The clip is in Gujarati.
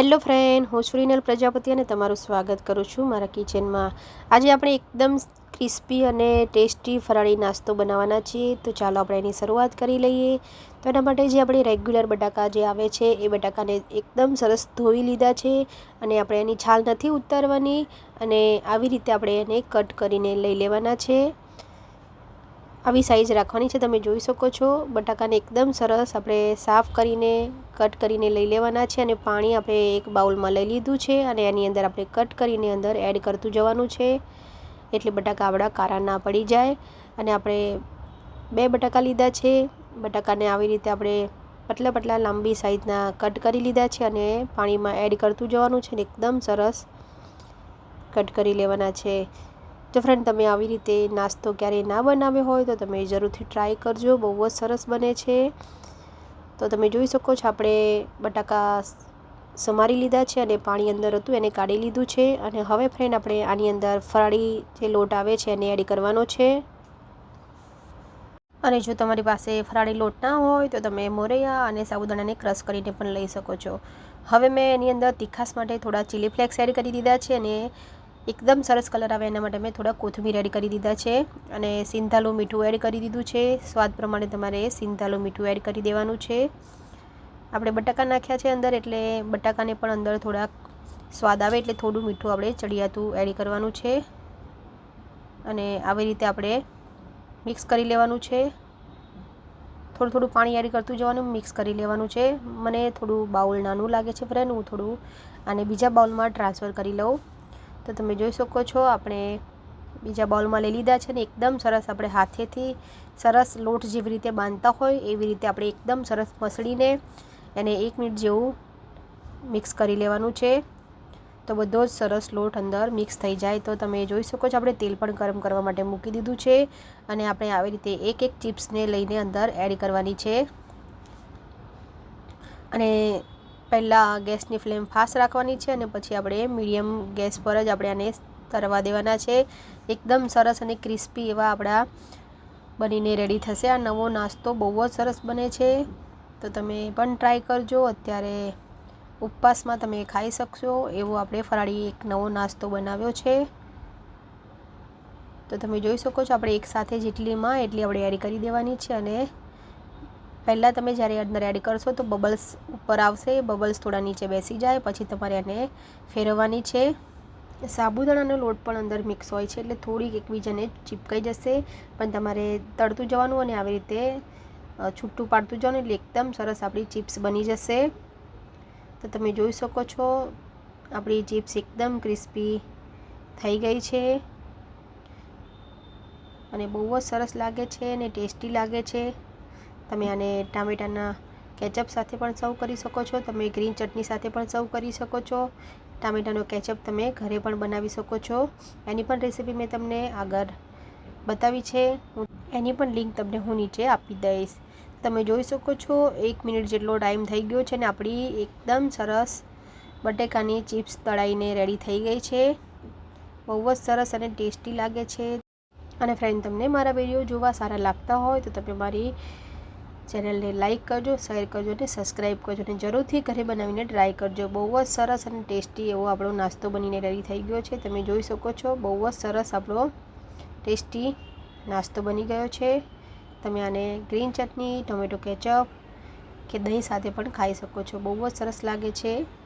હેલો ફ્રેન્ડ, હું શ્રીનલ પ્રજાપતિ અને તમારું સ્વાગત કરું છું મારા કિચનમાં. આજે આપણે એકદમ ક્રિસ્પી અને ટેસ્ટી ફરાળી નાસ્તો બનાવવાના છીએ. તો ચાલો આપણે એની શરૂઆત કરી લઈએ. તો એના માટે જે આપણે રેગ્યુલર બટાકા જે આવે છે, એ બટાકાને એકદમ સરસ ધોઈ લીધા છે અને આપણે એની છાલ નથી ઉતારવાની અને આવી રીતે આપણે એને કટ કરીને લઈ લેવાના છે. આવી સાઈઝ રાખવાની છે, તમે જોઈ શકો છો. બટાકાને એકદમ સરસ આપણે સાફ કરીને કટ કરીને લઈ લેવાના છે અને પાણી આપણે એક બાઉલમાં લઈ લીધું છે અને એની અંદર આપણે કટ કરીને અંદર એડ કરતું જવાનું છે. એટલે બટાકા આપણા કારા ના પડી જાય. અને આપણે બે બટાકા લીધા છે. બટાકાને આવી રીતે આપણે પતલા પતલા લાંબી સાઈઝના કટ કરી લીધા છે અને પાણીમાં એડ કરતું જવાનું છે ને એકદમ સરસ કટ કરી લેવાના છે. જો ફ્રેન્ડ તમે આવી રીતે નાસ્તો ક્યારેય ના બનાવ્યો હોય તો તમે જરૂરથી ટ્રાય કરજો, બહુ જ સરસ બને છે. તો તમે જોઈ શકો છો, આપણે બટાકા સમારી લીધા છે અને પાણી અંદર હતું, એને કાઢી લીધું છે. અને હવે ફ્રેન્ડ આપણે આની અંદર ફરાળી જે લોટ આવે છે, એને એડ કરવાનો છે. અને જો તમારી પાસે ફરાળી લોટ ના હોય, તો તમે મોરૈયા અને સાબુદાણાને ક્રશ કરીને પણ લઈ શકો છો. હવે મેં એની અંદર તીખાસ માટે થોડા ચીલી ફ્લેક્સ એડ કરી દીધા છે અને એકદમ સરસ કલર આવે એના માટે મેં થોડા કોથમીર એડ કરી દીધા છે અને સિંધાલું મીઠું એડ કરી દીધું છે. સ્વાદ પ્રમાણે તમારે સિંધાલું મીઠું એડ કરી દેવાનું છે. આપણે બટાકા નાખ્યા છે અંદર એટલે બટાકાને પણ અંદર થોડાક સ્વાદ આવે એટલે થોડું મીઠું આપણે ચડિયાતું એડ કરવાનું છે. અને આવી રીતે આપણે મિક્સ કરી લેવાનું છે. થોડું થોડું પાણી એડ કરતું જવાનું મિક્સ કરી લેવાનું છે. મને થોડું બાઉલ નાનું લાગે છે ફ્રેન્ડ હું થોડું આને બીજા બાઉલમાં ટ્રાન્સફર કરી લઉં. તો તમે જોઈ શકો છો, આપણે બીજા બાઉલમાં લઈ લીધા છે ને એકદમ સરસ આપણે હાથેથી સરસ લોટ જેવી રીતે બાંધતા હોય એવી રીતે આપણે એકદમ સરસ મસળીને એને એક મિનિટ જેવું મિક્સ કરી લેવાનું છે. તો બધો જ સરસ લોટ અંદર મિક્સ થઈ જાય. તો તમે જોઈ શકો છો, આપણે તેલ પણ ગરમ કરવા માટે મૂકી દીધું છે અને આપણે આવી રીતે એક એક ચિપ્સને લઈને અંદર એડ કરવાની છે. અને પહેલાં ગેસની ફ્લેમ ફાસ્ટ રાખવાની છે અને પછી આપણે મીડિયમ ગેસ પર જ આપણે આને તરવા દેવાના છે. એકદમ સરસ અને ક્રિસ્પી એવા આપણા બનીને રેડી થશે. આ નવો નાસ્તો બહુ જ સરસ બને છે. તો તમે પણ ટ્રાય કરજો. અત્યારે ઉપવાસમાં તમે ખાઈ શકશો. એવો આપણે ફરાળી એક નવો નાસ્તો બનાવ્યો છે. તો તમે જોઈ શકો છો, આપણે એક સાથે જેટલીમાં એટલી આપણે એડ કરી દેવાની છે અને પહેલાં તમે જ્યારે અંદર એડ કરશો તો બબલ્સ ઉપર આવશે. બબલ્સ થોડા નીચે બેસી જાય. પછી તમારે એને ફેરવવાની છે. સાબુદાણાનો લોટ પણ અંદર મિક્સ હોય છે એટલે થોડીક એકબીજાને ચીપકાઈ જશે. પણ તમારે તળતું જવાનું અને આવી રીતે છૂટું પાડતું જવાનું એટલે એકદમ સરસ આપણી ચિપ્સ બની જશે. તો તમે જોઈ શકો છો, આપણી ચિપ્સ એકદમ ક્રિસ્પી થઈ ગઈ છે. અને બહુ જ સરસ લાગે છે અને ટેસ્ટી લાગે છે. તમે આને ટામેટાના કેચઅપ સાથે પણ સર્વ કરી શકો છો. તમે ગ્રીન ચટણી સાથે પણ સર્વ કરી શકો છો. ટામેટાનો કેચઅપ તમે ઘરે પણ બનાવી શકો છો. એની પણ રેસીપી મેં તમને આગળ બતાવી છે. એની પણ લિંક તમને હું નીચે આપી દઈશ. તમે જોઈ શકો છો, એક મિનિટ જેટલો ટાઈમ થઈ ગયો છે ને આપણી એકદમ સરસ બટેકાની ચિપ્સ તળાઈને રેડી થઈ ગઈ છે. બહુ જ સરસ અને ટેસ્ટી લાગે છે. અને ફ્રેન્ડ તમને મારા વીડિયો જોવા સારા લાગતા હોય તો તમે મારી ચેનલને લાઇક કરજો, શેર કરજો અને સબસ્ક્રાઈબ કરજો. અને જરૂરથી ઘરે બનાવીને ટ્રાય કરજો. બહુ જ સરસ અને ટેસ્ટી એવો આપણો નાસ્તો બનીને રેડી થઈ ગયો છે. તમે જોઈ શકો છો, બહુ જ સરસ આપણો ટેસ્ટી નાસ્તો બની ગયો છે. તમે આને ગ્રીન ચટણી, ટોમેટો કેચઅપ કે દહીં સાથે પણ ખાઈ શકો છો. બહુ જ સરસ લાગે છે.